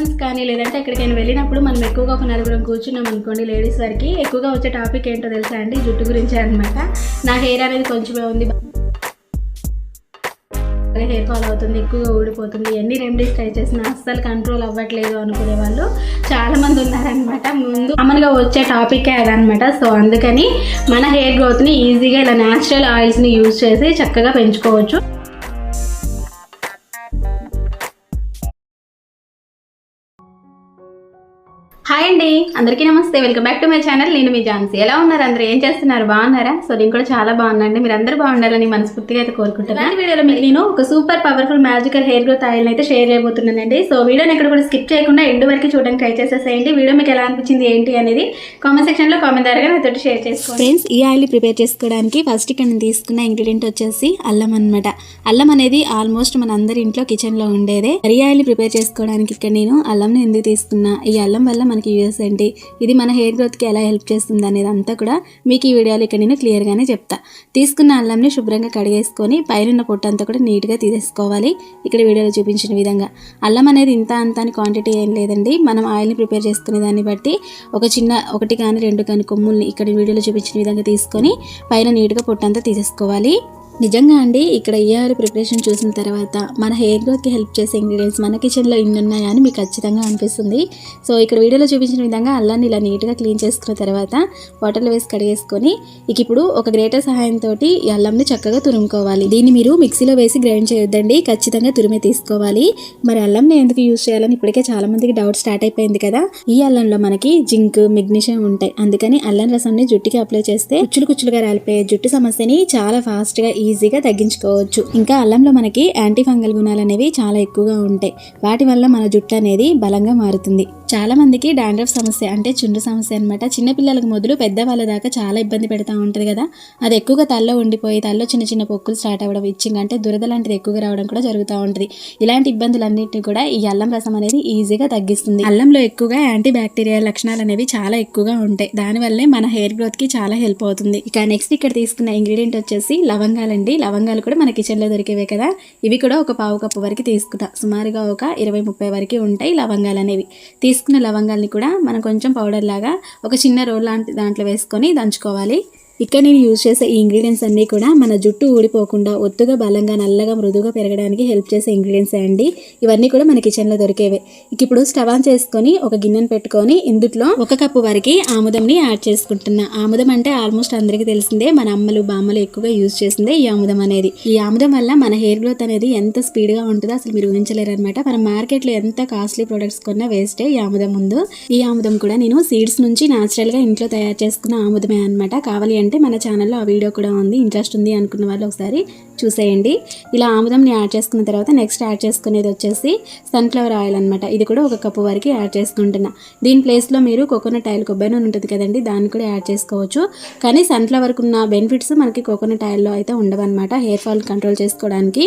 Functions కానీ లేదంటే ఎక్కడికైనా వెళ్ళినప్పుడు మనం ఎక్కువగా ఒక నలుగురం కూర్చున్నాం అనుకోండి లేడీస్ వారికి ఎక్కువగా వచ్చే టాపిక్ ఏంటో తెలుసా అండి? జుట్టు గురించే అనమాట నా హెయిర్ అనేది కొంచెమే ఉంది. హెయిర్ ఫాల్ అవుతుంది ఎక్కువగా ఊడిపోతుంది. ఎన్ని రెమెడీస్ ట్రై చేసినా అస్సలు కంట్రోల్ అవ్వట్లేదు అనుకునే వాళ్ళు చాలా మంది ఉన్నారనమాట ముందు కామన్గా వచ్చే టాపికే అదనమాట సో అందుకని మన హెయిర్ గ్రోత్ని ఈజీగా ఇలా న్యాచురల్ ఆయిల్స్ని యూజ్ చేసి చక్కగా పెంచుకోవచ్చు. హాయ్ అండి. అందరికీ నమస్తే. Welcome back to my channel నేను మీ ఝాన్సీ. ఎలా ఉన్నారు అందరూ? ఏం చేస్తున్నారు? బాగున్నారా? సో నేను కూడా చాలా బాగున్నాండి మీరు అందరూ బాగుండాలని మనస్ఫూర్తిగా అయితే కోరుకుంటున్నాను. ఈ వీడియోలో మీకు నేను ఒక super powerful magical hair growth oil అయితే షేర్ చేయబోతున్నానండి. సో వీడియోని ఎక్కడ కూడా స్కిప్ చేయకుండా ఎండు వరకు చూడడానికి ట్రై చేసేసేయండి. వీడియో మీకు ఎలా అనిపించింది ఏంటి అనేది కామెంట్ సెక్షన్లో కామెంట్ ద్వారా నాతో షేర్ చేసుకోండి. ఫ్రెండ్స్ ఈ ఆయిల్ ప్రిపేర్ చేసుకోవడానికి ఫస్ట్ ఇక్కడ నేను తీసుకున్న ఇంగ్రీడియంట్ వచ్చేసి అల్లం అన్నమాట. అల్లం అనేది ఆల్మోస్ట్ మన అందరి ఇంట్లో కిచెన్లో ఉండేదే. కర్రీ ఆయిల్ ప్రిపేర్ చేసుకోవడానికి ఇక్కడ నేను అల్లంని ఎందుకు తీసుకున్నా? ఈ అల్లం వల్ల మనకి యూఎస్ ఏంటి? ఇది మన హెయిర్ గ్రోత్కి ఎలా హెల్ప్ చేస్తుంది అనేది అంతా కూడా మీకు ఈ వీడియోలో ఇక్కడ నేను క్లియర్ గానే చెప్తా. తీసుకున్న అల్లంని శుభ్రంగా కడిగేసుకొని పైన పొట్టు అంతా కూడా నీట్గా తీసేసుకోవాలి. ఇక్కడ వీడియోలో చూపించిన విధంగా. అల్లం అనేది ఇంత అంత అని క్వాంటిటీ ఏం లేదండి. మనం ఆయిల్ని ప్రిపేర్ చేసుకునే దాన్ని బట్టి ఒక చిన్న ఒకటి కానీ రెండు కానీ కొమ్ముల్ని ఇక్కడ వీడియోలో చూపించిన విధంగా తీసుకొని పైన నీట్గా పొట్టంతా తీసేసుకోవాలి. నిజంగా అండి ఇక్కడ ఏఆర్ ప్రిపరేషన్ చూసిన తర్వాత మన హెయిర్ గ్రోత్కి హెల్ప్ చేసే ఇంగ్రీడియంట్స్ మన కిచెన్లో ఇన్ని ఉన్నాయని మీకు ఖచ్చితంగా అనిపిస్తుంది. సో ఇక్కడ వీడియోలో చూపించిన విధంగా అల్లాన్ని ఇలా నీట్గా క్లీన్ చేసుకున్న తర్వాత వాటర్లో వేసి కడిగేసుకొని ఇక ఇప్పుడు ఒక గ్రేటర్ సహాయంతో ఈ అల్లంని చక్కగా తురుముకోవాలి. దీన్ని మీరు మిక్సీలో వేసి గ్రైండ్ చేయొద్దండి ఖచ్చితంగా తురిమే తీసుకోవాలి. మరి అల్లంని ఎందుకు యూజ్ చేయాలని ఇప్పటికే చాలామందికి డౌట్ స్టార్ట్ అయిపోయింది కదా. ఈ అల్లంలో మనకి జింక్ మెగ్నీషియం ఉంటాయి. అందుకని అల్లం రసాన్ని జుట్టుకి అప్లై చేస్తే కుచ్చులు కుచ్చులుగా రాలిపోయే జుట్టు సమస్యని చాలా ఫాస్ట్గా ఈజీగా తగ్గించుకోవచ్చు. ఇంకా అల్లంలో మనకి యాంటీ ఫంగల్ గుణాలు అనేవి చాలా ఎక్కువగా ఉంటాయి. వాటి వల్ల మన జుట్టు అనేది బలంగా మారుతుంది. చాలా మందికి డాండ్రఫ్ సమస్య అంటే చుండ్రు సమస్య అనమాట చిన్నపిల్లలకు మొదలు పెద్దవాళ్ళ దాకా చాలా ఇబ్బంది పెడతా ఉంటుంది కదా. అది ఎక్కువగా తల్లో ఉండిపోయి తల్లో చిన్న చిన్న పొక్కులు స్టార్ట్ అవ్వడం ఇచ్చింగ్ అంటే దురద లాంటిది ఎక్కువగా రావడం కూడా జరుగుతూ ఉంటుంది. ఇలాంటి ఇబ్బందులన్నింటినీ కూడా ఈ అల్లం రసం అనేది ఈజీగా తగ్గిస్తుంది. అల్లంలో ఎక్కువగా యాంటీ బ్యాక్టీరియల్ లక్షణాలు అనేవి చాలా ఎక్కువగా ఉంటాయి. దానివల్లే మన హెయిర్ గ్రోత్కి చాలా హెల్ప్ అవుతుంది. ఇక నెక్స్ట్ ఇక్కడ తీసుకున్న ఇంగ్రీడియంట్ వచ్చేసి లవంగాలండి లవంగాలు కూడా మన కిచెన్లో దొరికేవే కదా. ఇవి కూడా ఒక పావు కప్పు వరకు తీసుకుంటా సుమారుగా ఒక ఇరవై ముప్పై వరకు ఉంటాయి లవంగాలు అనేవి. తీసుకు వేసుకున్న లవంగాల్ని కూడా మనం కొంచెం పౌడర్ లాగా ఒక చిన్న రోల్ లాంటి దాంట్లో వేసుకొని దంచుకోవాలి. ఇక్కడ నేను యూజ్ చేసే ఈ ఇంగ్రీడియంట్స్ అన్నీ కూడా మన జుట్టు ఊడిపోకుండా ఒత్తుగా బలంగా నల్లగా మృదుగా పెరగడానికి హెల్ప్ చేసే ఇంగ్రీడియంట్స్ అండి. ఇవన్నీ కూడా మన కిచెన్లో దొరికేవే. ఇక ఇప్పుడు స్టవ్ ఆన్ చేసుకొని ఒక గిన్నెను పెట్టుకొని ఇందుట్లో ఒక కప్పు వరకు ఆముదంని యాడ్ చేసుకుంటున్నా. ఆముదం అంటే ఆల్మోస్ట్ అందరికీ తెలిసిందే మన అమ్మలు బామ్మలు ఎక్కువగా యూజ్ చేసిందే ఈ ఆముదం అనేది. ఈ ఆముదం వల్ల మన హెయిర్ గ్రోత్ అనేది ఎంత స్పీడ్గా ఉంటుందో అసలు మీరు ఊహించలేరు అనమాట మన మార్కెట్లో ఎంత కాస్ట్లీ ప్రొడక్ట్స్ కొన్నా వేస్టే ఈ ఆముదం ముందు. ఈ ఆముదం కూడా నేను సీడ్స్ నుంచి న్యాచురల్గా ఇంట్లో తయారు చేసుకున్న ఆముదమే అనమాట కావాలి అంటే అంటే మన ఛానల్లో ఆ వీడియో కూడా ఉంది. ఇంట్రెస్ట్ ఉంది అనుకున్న వాళ్ళు ఒకసారి చూసేయండి. ఇలా ఆముదంని యాడ్ చేసుకున్న తర్వాత నెక్స్ట్ యాడ్ చేసుకునేది వచ్చేసి సన్ఫ్లవర్ ఆయిల్ అనమాట ఇది కూడా ఒక కప్పు వరకు యాడ్ చేసుకుంటున్నా. దీని ప్లేస్లో మీరు కోకోనట్ ఆయిల్ కొబ్బరి నూనె ఉంటుంది కదండి దాన్ని కూడా యాడ్ చేసుకోవచ్చు. కానీ సన్ఫ్లవర్కి ఉన్న బెనిఫిట్స్ మనకి కోకోనట్ ఆయిల్లో అయితే ఉండవన్నమాట. హెయిర్ ఫాల్ కంట్రోల్ చేసుకోవడానికి.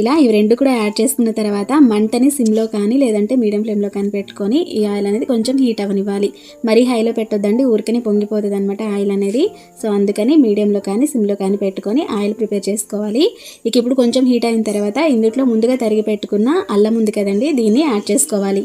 ఇలా ఇవి రెండు కూడా యాడ్ చేసుకున్న తర్వాత మంటని సిమ్లో కానీ లేదంటే మీడియం ఫ్లేమ్లో కానీ పెట్టుకొని ఈ ఆయిల్ అనేది కొంచెం హీట్ అవ్వనివ్వాలి. మరీ హైలో పెట్టొద్దండి ఊరికనే పొంగిపోతుంది అనమాట ఆయిల్ అనేది. సో అందుకని మీడియంలో కానీ సిమ్లో కానీ పెట్టుకొని ఆయిల్ ప్రిపేర్ చేసుకోవాలి. ఇక ఇప్పుడు కొంచెం హీట్ అయిన తర్వాత ఇందులో ముందుగా తరిగి పెట్టుకున్న అల్లం ఉంది కదండి దీన్ని యాడ్ చేసుకోవాలి.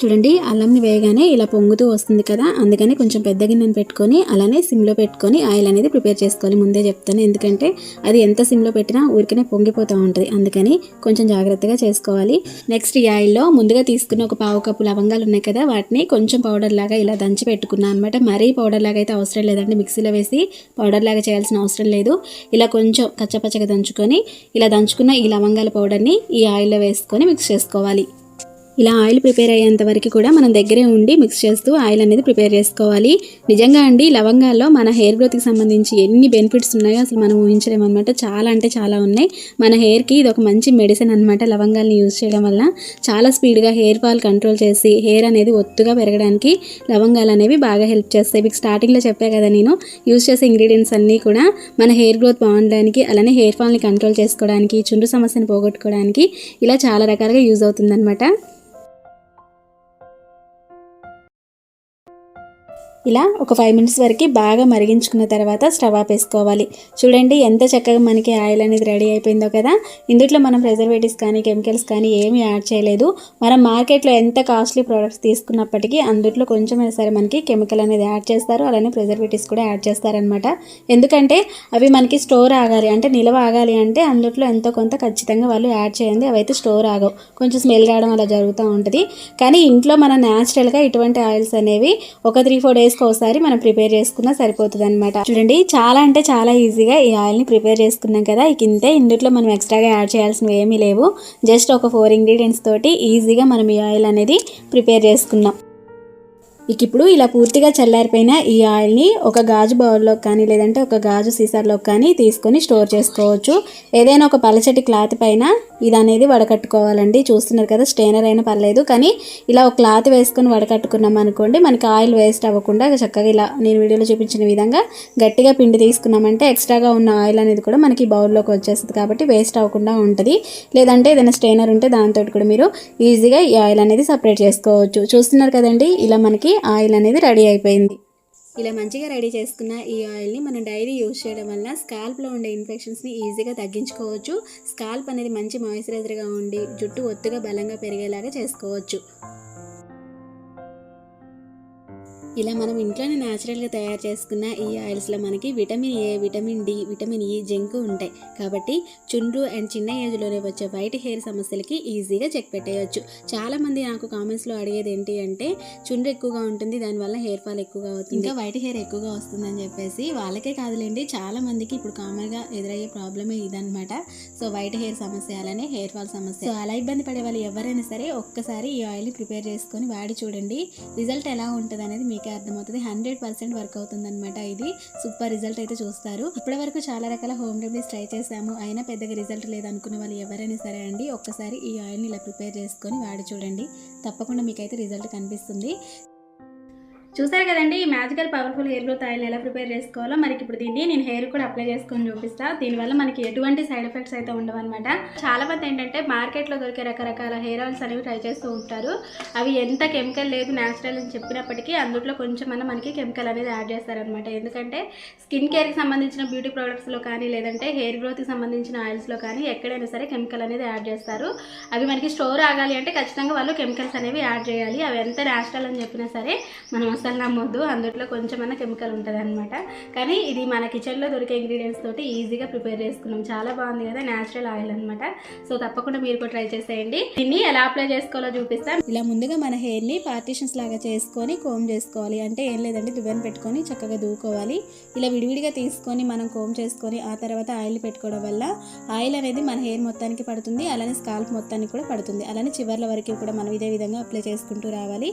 చూడండి అల్లంని వేయగానే ఇలా పొంగుతూ వస్తుంది కదా అందుకని కొంచెం పెద్ద గిన్నెను పెట్టుకొని అలానే సిమ్లో పెట్టుకొని ఆయిల్ అనేది ప్రిపేర్ చేసుకోవాలి. ముందే చెప్తాను ఎందుకంటే అది ఎంత సిమ్లో పెట్టినా ఊరికనే పొంగిపోతూ ఉంటుంది. అందుకని కొంచెం జాగ్రత్తగా చేసుకోవాలి. నెక్స్ట్ ఈ ఆయిల్లో ముందుగా తీసుకున్న ఒక పావు కప్పు లవంగాలు ఉన్నాయి కదా వాటిని కొంచెం పౌడర్ లాగా ఇలా దంచి పెట్టుకున్నాను అనమాట మరీ పౌడర్ లాగా అయితే అవసరం లేదండి మిక్సీలో వేసి పౌడర్ లాగా చేయాల్సిన అవసరం లేదు. ఇలా కొంచెం కచ్చపచ్చగా దంచుకొని ఇలా దంచుకున్న ఈ లవంగాల పౌడర్ని ఈ ఆయిల్లో వేసుకొని మిక్స్ చేసుకోవాలి. ఇలా ఆయిల్ ప్రిపేర్ అయ్యేంత వరకు కూడా మనం దగ్గరే ఉండి మిక్స్ చేస్తూ ఆయిల్ అనేది ప్రిపేర్ చేసుకోవాలి. నిజంగా అండి లవంగాల్లో మన హెయిర్ గ్రోత్కి సంబంధించి ఎన్ని బెనిఫిట్స్ ఉన్నాయో అసలు మనం ఊహించలేము అనమాట చాలా అంటే చాలా ఉన్నాయి. మన హెయిర్కి ఇది ఒక మంచి మెడిసిన్ అనమాట లవంగాల్ని యూజ్ చేయడం వల్ల. చాలా స్పీడ్గా హెయిర్ ఫాల్ కంట్రోల్ చేసి హెయిర్ అనేది ఒత్తుగా పెరగడానికి లవంగాలు అనేవి బాగా హెల్ప్ చేస్తాయి. మీకు స్టార్టింగ్లో చెప్పా కదా నేను యూజ్ చేసే ఇంగ్రీడియంట్స్ అన్నీ కూడా మన హెయిర్ గ్రోత్ బాగుండడానికి అలానే హెయిర్ ఫాల్ని కంట్రోల్ చేసుకోవడానికి చుండ్రు సమస్యను పోగొట్టుకోవడానికి ఇలా చాలా రకాలుగా యూజ్ అవుతుందన్నమాట. ఇలా ఒక ఫైవ్ మినిట్స్ వరకు బాగా మరిగించుకున్న తర్వాత స్టవ్ ఆపేసుకోవాలి చూడండి ఎంత చక్కగా మనకి ఆయిల్ అనేది రెడీ అయిపోయిందో కదా. ఇందులో మనం ప్రిజర్వేటివ్స్ కానీ కెమికల్స్ కానీ ఏమీ యాడ్ చేయలేదు. మనం మార్కెట్లో ఎంత కాస్ట్లీ ప్రోడక్ట్స్ తీసుకున్నప్పటికీ అందులో కొంచెమైనా సరే మనకి కెమికల్ అనేది యాడ్ చేస్తారు. అలానే ప్రిజర్వేటివ్స్ కూడా యాడ్ చేస్తారనమాట ఎందుకంటే అవి మనకి స్టోర్ ఆగాలి అంటే నిల్వ ఆగాలి అంటే అందులో ఎంతో కొంత ఖచ్చితంగా వాళ్ళు యాడ్ చేయండి. అవైతే స్టోర్ ఆగవు. కొంచెం స్మెల్ రావడం అలా జరుగుతూ ఉంటుంది. కానీ ఇంట్లో మనం న్యాచురల్గా ఇటువంటి ఆయిల్స్ అనేవి ఒక త్రీ ఫోర్ డేస్ డేస్కి ఒకసారి మనం ప్రిపేర్ చేసుకున్నా సరిపోతుంది అనమాట చూడండి చాలా అంటే చాలా ఈజీగా ఈ ఆయిల్ని ప్రిపేర్ చేసుకున్నాం కదా. ఇక ఇంతే ఇందులో మనం ఎక్స్ట్రాగా యాడ్ చేయాల్సినవి ఏమీ లేవు. జస్ట్ ఒక ఫోర్ ఇంగ్రీడియంట్స్ తోటి ఈజీగా మనం ఈ ఆయిల్ అనేది ప్రిపేర్ చేసుకున్నాం. ఇక ఇప్పుడు ఇలా పూర్తిగా చల్లారిపోయిన ఈ ఆయిల్ని ఒక గాజు బౌల్లో కానీ లేదంటే ఒక గాజు సీసాలో కానీ తీసుకొని స్టోర్ చేసుకోవచ్చు. ఏదైనా ఒక పలచటి క్లాత్ పైన ఇది అనేది వడకట్టుకోవాలండి. చూస్తున్నారు కదా స్టెయినర్ అయినా పర్లేదు. కానీ ఇలా ఒక క్లాత్ వేసుకొని వడకట్టుకున్నాం అనుకోండి మనకి ఆయిల్ వేస్ట్ అవ్వకుండా చక్కగా ఇలా నేను వీడియోలో చూపించిన విధంగా గట్టిగా పిండి తీసుకున్నామంటే ఎక్స్ట్రాగా ఉన్న ఆయిల్ అనేది కూడా మనకి బౌల్లోకి వచ్చేస్తుంది కాబట్టి వేస్ట్ అవ్వకుండా ఉంటుంది. లేదంటే ఏదైనా స్టెయినర్ ఉంటే దాంతో కూడా మీరు ఈజీగా ఈ ఆయిల్ అనేది సపరేట్ చేసుకోవచ్చు. చూస్తున్నారు కదండి ఇలా మనకి ఆయిల్ అనేది రెడీ అయిపోయింది. ఇలా మంచిగా రెడీ చేసుకున్న ఈ ఆయిల్ని మనం డైలీ యూజ్ చేయడం వల్ల స్కాల్ప్లో ఉండే ఇన్ఫెక్షన్స్ని ఈజీగా తగ్గించుకోవచ్చు. స్కాల్ప్ అనేది మంచి మాయిశ్చరైజర్గా ఉండి జుట్టు ఒత్తుగా బలంగా పెరిగేలాగా చేసుకోవచ్చు. ఇలా మనం ఇంట్లోనే న్యాచురల్గా తయారు చేసుకున్న ఈ ఆయిల్స్లో మనకి vitamin A vitamin D vitamin E zinc ఉంటాయి. కాబట్టి చుండ్రు అండ్ చిన్న ఏజ్లోనే వచ్చే వైట్ హెయిర్ సమస్యలకి ఈజీగా చెక్ పెట్టేయచ్చు. చాలామంది నాకు కామెంట్స్లో అడిగేది ఏంటి అంటే చుండ్రు ఎక్కువగా ఉంటుంది దానివల్ల హెయిర్ ఫాల్ ఎక్కువగా అవుతుంది. ఇంకా వైట్ హెయిర్ ఎక్కువగా వస్తుందని చెప్పేసి వాళ్ళకే కాదులేండి చాలామందికి ఇప్పుడు కామన్గా ఎదురయ్యే ప్రాబ్లమే ఇదనమాట సో వైట్ హెయిర్ సమస్య అలానే హెయిర్ ఫాల్ సమస్య. సో అలా ఇబ్బంది పడే వాళ్ళు ఎవరైనా సరే ఒక్కసారి ఈ ఆయిల్ని ప్రిపేర్ చేసుకొని వాడి చూడండి రిజల్ట్ ఎలా ఉంటుంది అనేది మీకు అర్థమవుతుంది. హండ్రెడ్ పర్సెంట్ వర్క్ అవుతుంది అనమాట ఇది. సూపర్ రిజల్ట్ అయితే చూస్తారు. ఇప్పటి వరకు చాలా రకాల హోమ్ రెమెడీస్ ట్రై చేసాము అయినా పెద్దగా రిజల్ట్ లేదు అనుకున్న వాళ్ళు ఎవరైనా సరే అండి ఒక్కసారి ఈ ఆయిల్ని ఇలా ప్రిపేర్ చేసుకొని వాడి చూడండి. తప్పకుండా మీకైతే రిజల్ట్ కనిపిస్తుంది. చూసారు కదండి ఈ magical powerful hair growth oil ఎలా ప్రిపేర్ చేసుకోవాలో. మనకి ఇప్పుడు దీన్ని నేను హెయిర్ కూడా అప్లై చేసుకొని చూపిస్తా. దీనివల్ల మనకి ఎటువంటి సైడ్ ఎఫెక్ట్స్ అయితే ఉండవు అనమాట చాలా మంది ఏంటంటే మార్కెట్లో దొరికే రకరకాల హెయిర్ ఆయిల్స్ అనేవి ట్రై చేస్తూ ఉంటారు. అవి ఎంత కెమికల్ లేదు న్యాచురల్ అని చెప్పినప్పటికీ అందులో కొంచెం అన్న మనకి కెమికల్ అనేది యాడ్ చేస్తారనమాట ఎందుకంటే స్కిన్ కేర్కి సంబంధించిన బ్యూటీ ప్రోడక్ట్స్లో కానీ లేదంటే హెయిర్ గ్రోత్కి సంబంధించిన ఆయిల్స్లో కానీ ఎక్కడైనా సరే కెమికల్ అనేది యాడ్ చేస్తారు. అవి మనకి స్టోర్ ఆగాలి అంటే ఖచ్చితంగా వాళ్ళు కెమికల్స్ అనేవి యాడ్ చేయాలి. అవి ఎంత న్యాచురల్ అని చెప్పినా సరే మనం అసలు నమ్మొద్దు. అందులో కొంచెమన్నా కెమికల్ ఉంటుంది అనమాట కానీ ఇది మన కిచెన్లో దొరికే ఇంగ్రీడియంట్స్ తోటి ఈజీగా ప్రిపేర్ చేసుకున్నాం. చాలా బాగుంది కదా న్యాచురల్ ఆయిల్ అనమాట సో తప్పకుండా మీరు కూడా ట్రై చేసేయండి. దీన్ని ఎలా అప్లై చేసుకోవాలో చూపిస్తాను ఇలా ముందుగా మన హెయిర్ని పార్టీషన్స్ లాగా చేసుకొని కోమ్ చేసుకోవాలి. అంటే ఏం లేదండి దువ్వెన పెట్టుకొని చక్కగా దూకోవాలి ఇలా విడివిడిగా తీసుకొని మనం కోమ్ చేసుకొని ఆ తర్వాత ఆయిల్ పెట్టుకోవడం వల్ల ఆయిల్ అనేది మన హెయిర్ మొత్తానికి పడుతుంది. అలానే స్కాల్ప్ మొత్తానికి కూడా పడుతుంది. అలానే చివర్ల వరకు కూడా మనం ఇదే విధంగా అప్లై చేసుకుంటూ రావాలి.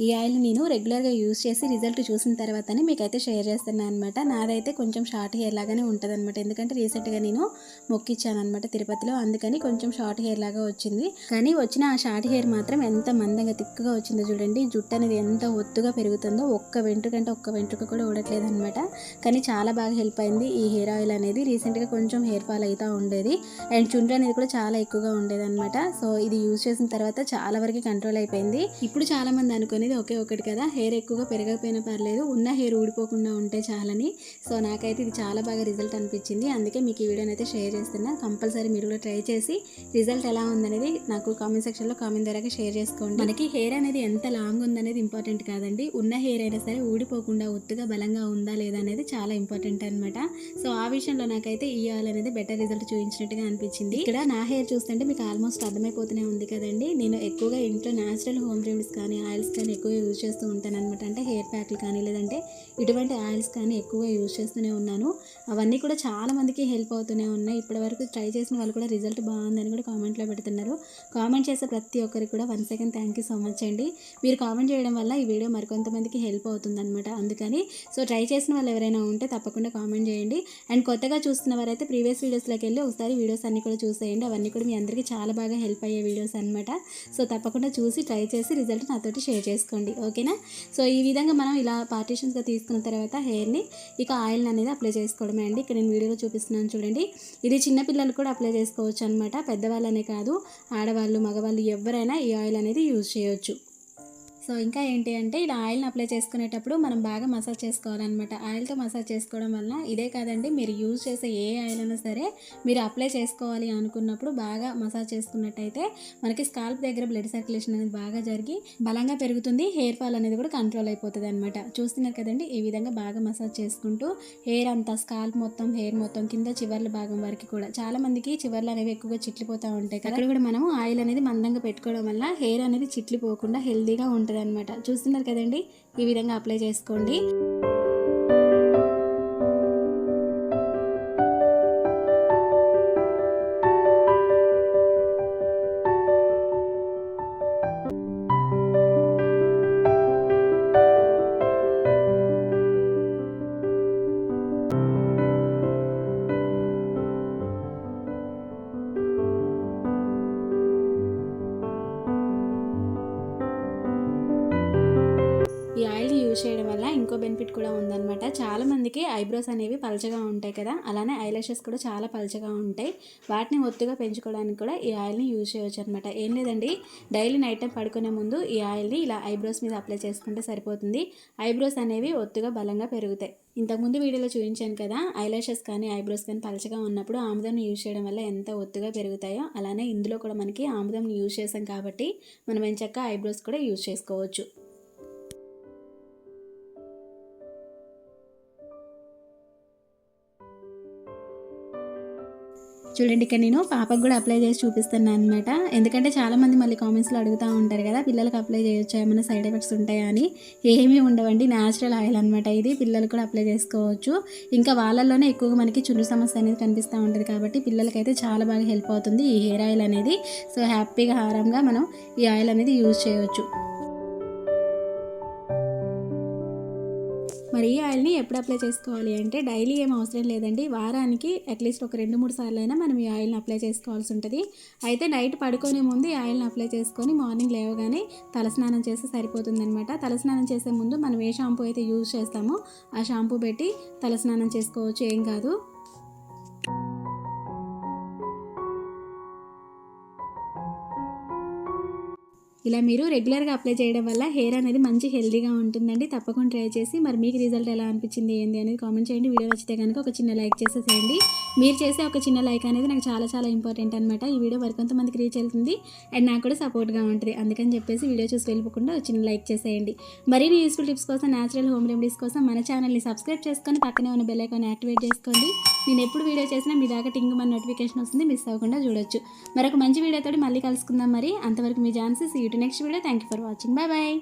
ఈ ఆయిల్ నేను రెగ్యులర్గా యూజ్ చేసి రిజల్ట్ చూసిన తర్వాతనే మీకైతే షేర్ చేస్తున్నాను అనమాట నాదైతే కొంచెం షార్ట్ హెయిర్ లాగానే ఉంటుంది అనమాట ఎందుకంటే రీసెంట్గా నేను మొక్కిచ్చాను అనమాట తిరుపతిలో. అందుకని కొంచెం షార్ట్ హెయిర్ లాగా వచ్చింది. కానీ వచ్చిన ఆ షార్ట్ హెయిర్ మాత్రం ఎంత మందంగా తిక్కుగా వచ్చిందో చూడండి. జుట్టు అనేది ఎంత ఒత్తుగా పెరుగుతుందో ఒక్క వెంట్రుకంటే ఒక్క వెంట్రుక కూడా ఊడట్లేదు అనమాట కానీ చాలా బాగా హెల్ప్ అయింది ఈ హెయిర్ ఆయిల్ అనేది. రీసెంట్గా కొంచెం హెయిర్ ఫాల్ అవుతూ ఉండేది. అండ్ చుండ్రు అనేది కూడా చాలా ఎక్కువగా ఉండేది అనమాట సో ఇది యూజ్ చేసిన తర్వాత చాలా వరకు కంట్రోల్ అయిపోయింది. ఇప్పుడు చాలా మంది అనేది ఒకే ఒకటి కదా. హెయిర్ ఎక్కువగా పెరగకపోయినా పర్లేదు ఉన్న హెయిర్ ఊడిపోకుండా ఉంటే చాలని. సో నాకైతే ఇది చాలా బాగా రిజల్ట్ అనిపించింది. అందుకే మీకు ఈ వీడియోని అయితే షేర్ చేస్తున్నా. కంపల్సరీ మీరు కూడా ట్రై చేసి రిజల్ట్ ఎలా ఉందనేది నాకు కామెంట్ సెక్షన్లో కామెంట్ ద్వారా షేర్ చేసుకోండి. మనకి హెయిర్ అనేది ఎంత లాంగ్ ఉందనేది ఇంపార్టెంట్ కాదండి. ఉన్న హెయిర్ అయినా సరే ఊడిపోకుండా ఒత్తుగా బలంగా ఉందా లేదా అనేది చాలా ఇంపార్టెంట్ అనమాట సో ఆ విషయంలో నాకైతే ఈ ఆయిల్ అనేది బెటర్ రిజల్ట్ చూపించినట్టుగా అనిపించింది. ఇక్కడ నా హెయిర్ చూస్తుంటే మీకు ఆల్మోస్ట్ అర్థమైపోతూనే ఉంది కదండి. నేను ఎక్కువగా ఇంట్లో న్యాచురల్ హోమ్ రెమెడీస్ కానీ ఆయిల్స్ కానీ ఎక్కువ యూజ్ చేస్తూ ఉంటాను అనమాట అంటే హెయిర్ ప్యాక్లు కానీ లేదంటే ఇటువంటి ఆయిల్స్ కానీ ఎక్కువగా యూజ్ చేస్తూనే ఉన్నాను. అవన్నీ కూడా చాలా మందికి హెల్ప్ అవుతూనే ఉన్నాయి. ఇప్పటివరకు ట్రై చేసిన వాళ్ళు కూడా రిజల్ట్ బాగుందని కూడా కామెంట్లో పెడుతున్నారు. కామెంట్ చేసే ప్రతి ఒక్కరికి కూడా one second thank you so much అండి. మీరు కామెంట్ చేయడం వల్ల ఈ వీడియో మరికొంతమందికి హెల్ప్ అవుతుందన్నమాట. అందుకని సో ట్రై చేసిన వాళ్ళు ఎవరైనా ఉంటే తప్పకుండా కామెంట్ చేయండి. అండ్ కొత్తగా చూస్తున్న వారైతే ప్రీవియస్ వీడియోస్లోకి వెళ్ళి ఒకసారి వీడియోస్ అన్ని కూడా చూసేయండి. అవన్నీ కూడా మీ అందరికీ చాలా బాగా హెల్ప్ అయ్యే వీడియోస్ అనమాట సో తప్పకుండా చూసి ట్రై చేసి రిజల్ట్ నాతోటి షేర్ చేసుకోండి ఓకేనా? సో ఈ విధంగా మనం ఇలా పార్టీషన్స్గా తీసుకున్న తర్వాత హెయిర్ని ఇక ఆయిల్ అనేది అప్లై చేసుకోవడమే అండి. ఇక్కడ నేను వీడియోలో చూపిస్తున్నాను చూడండి. ఇది చిన్నపిల్లలు కూడా అప్లై చేసుకోవచ్చు అనమాట పెద్దవాళ్ళనే కాదు ఆడవాళ్ళు మగవాళ్ళు ఎవరైనా ఈ ఆయిల్ అనేది యూజ్ చేయొచ్చు. సో ఇంకా ఏంటి అంటే ఇలా ఆయిల్ని అప్లై చేసుకునేటప్పుడు మనం బాగా మసాజ్ చేసుకోవాలన్నమాట. ఆయిల్తో మసాజ్ చేసుకోవడం వల్ల ఇదే కాదండి మీరు యూజ్ చేసే ఏ ఆయిల్ అయినా సరే మీరు అప్లై చేసుకోవాలి అనుకున్నప్పుడు బాగా మసాజ్ చేసుకున్నట్టయితే మనకి స్కాల్ప్ దగ్గర బ్లడ్ సర్క్యులేషన్ అనేది బాగా జరిగి బలంగా పెరుగుతుంది హెయిర్ ఫాల్ అనేది కూడా కంట్రోల్ అయిపోతుంది అనమాట చూస్తున్నారు కదండి ఈ విధంగా బాగా మసాజ్ చేసుకుంటూ హెయిర్ అంతా స్కాల్ప్ మొత్తం హెయిర్ మొత్తం కింద చివర్ల భాగం వరకు కూడా. చాలా మందికి చివర్లు అనేవి ఎక్కువగా చిట్లిపోతూ ఉంటాయి అక్కడ కూడా మనం ఆయిల్ అనేది మందంగా పెట్టుకోవడం వల్ల హెయిర్ అనేది చిట్లిపోకుండా హెల్దీగా ఉంటుంది. అనమాట చూస్తున్నారు కదండి? ఈ విధంగా అప్లై చేసుకోండి. యూజ్ చేయడం వల్ల ఇంకో బెనిఫిట్ కూడా ఉందన్నమాట. చాలా మందికి ఐబ్రోస్ అనేవి పలచగా ఉంటాయి కదా. అలానే ఐలాషెస్ కూడా చాలా పలచగా ఉంటాయి. వాటిని ఒత్తుగా పెంచుకోవడానికి కూడా ఈ ఆయిల్ని యూజ్ చేయవచ్చు అనమాట ఏం లేదండి డైలీ నైట్ టైం పడుకునే ముందు ఈ ఆయిల్ని ఇలా ఐబ్రోస్ మీద అప్లై చేసుకుంటే సరిపోతుంది. ఐబ్రోస్ అనేవి ఒత్తుగా బలంగా పెరుగుతాయి. ఇంతకుముందు వీడియోలో చూపించాను కదా ఐలాషెస్ కానీ ఐబ్రోస్ కానీ పలచగా ఉన్నప్పుడు ఆముదం యూజ్ చేయడం వల్ల ఎంత ఒత్తుగా పెరుగుతాయో అలానే ఇందులో కూడా మనకి ఆముదం యూజ్ చేసాం కాబట్టి మనం ఎంచక్క ఐబ్రోస్ కూడా యూజ్ చేసుకోవచ్చు. చూడండి ఇక్కడ నేను పాపకు కూడా అప్లై చేసి చూపిస్తున్నాను అనమాట ఎందుకంటే చాలామంది మళ్ళీ కామెంట్స్లో అడుగుతూ ఉంటారు కదా పిల్లలకు అప్లై చేయొచ్చు ఏమైనా సైడ్ ఎఫెక్ట్స్ ఉంటాయా అని. ఏమీ ఉండవండి న్యాచురల్ ఆయిల్ అనమాట ఇది. పిల్లలు కూడా అప్లై చేసుకోవచ్చు. ఇంకా వాళ్ళల్లోనే ఎక్కువగా మనకి చుండ్రు సమస్య అనేది కనిపిస్తూ ఉంటుంది కాబట్టి పిల్లలకైతే చాలా బాగా హెల్ప్ అవుతుంది ఈ హెయిర్ ఆయిల్ అనేది. సో హ్యాపీగా హారంగా మనం ఈ ఆయిల్ అనేది యూజ్ చేయవచ్చు మరి ఈ ఆయిల్ని ఎప్పుడు అప్లై చేసుకోవాలి అంటే డైలీ ఏం అవసరం లేదండి. వారానికి అట్లీస్ట్ ఒక రెండు మూడు సార్లు అయినా మనం ఈ ఆయిల్ని అప్లై చేసుకోవాల్సి ఉంటుంది. అయితే నైట్ పడుకునే ముందు ఈ ఆయిల్ని అప్లై చేసుకొని మార్నింగ్ లేవగానే తలస్నానం చేస్తే సరిపోతుంది అనమాట తలస్నానం చేసే ముందు మనం ఏ షాంపూ అయితే యూజ్ చేస్తామో ఆ షాంపూ పెట్టి తలస్నానం చేసుకోవచ్చు. ఏం కాదు. ఇలా మీరు రెగ్యులర్గా అప్లై చేయడం వల్ల హెయిర్ అనేది మంచి హెల్దీగా ఉంటుందండి. తప్పకుండా ట్రై చేసి మరి మీకు రిజల్ట్ ఎలా అనిపించింది ఏంది అనేది కామెంట్ చేయండి. వీడియో నచ్చితే కనుక ఒక చిన్న లైక్ చేసేసేయండి. మీరు చేసే ఒక చిన్న లైక్ అనేది నాకు చాలా చాలా ఇంపార్టెంట్ అనమాట ఈ వీడియో మరికొంతమందికి రీచ్ అవుతుంది. అండ్ నాకు కూడా సపోర్ట్గా ఉంటుంది. అందుకని చెప్పేసి వీడియో చూసి వెళ్ళిపోకుండా ఒక చిన్న లైక్ చేసేయండి. మరిన్ని యూస్ఫుల్ టిప్స్ కోసం న్యాచురల్ హోమ్ రెమెడీస్ కోసం మన ఛానల్ని సబ్స్క్రైబ్ చేసుకొని పక్కనే ఉన్న బెల్ ఐకాన్ యాక్టివేట్ చేసుకోండి. నేను ఎప్పుడు వీడియో చేసినా మీ దాకా టింగ్ మన నోటిఫికేషన్ వస్తుంది మిస్ అవ్వకుండా చూడొచ్చు. మరొక మంచి వీడియోతో మళ్ళీ కలుసుకుందాం మరి. అంతవరకు మీ chances you to next video thank you for watching bye bye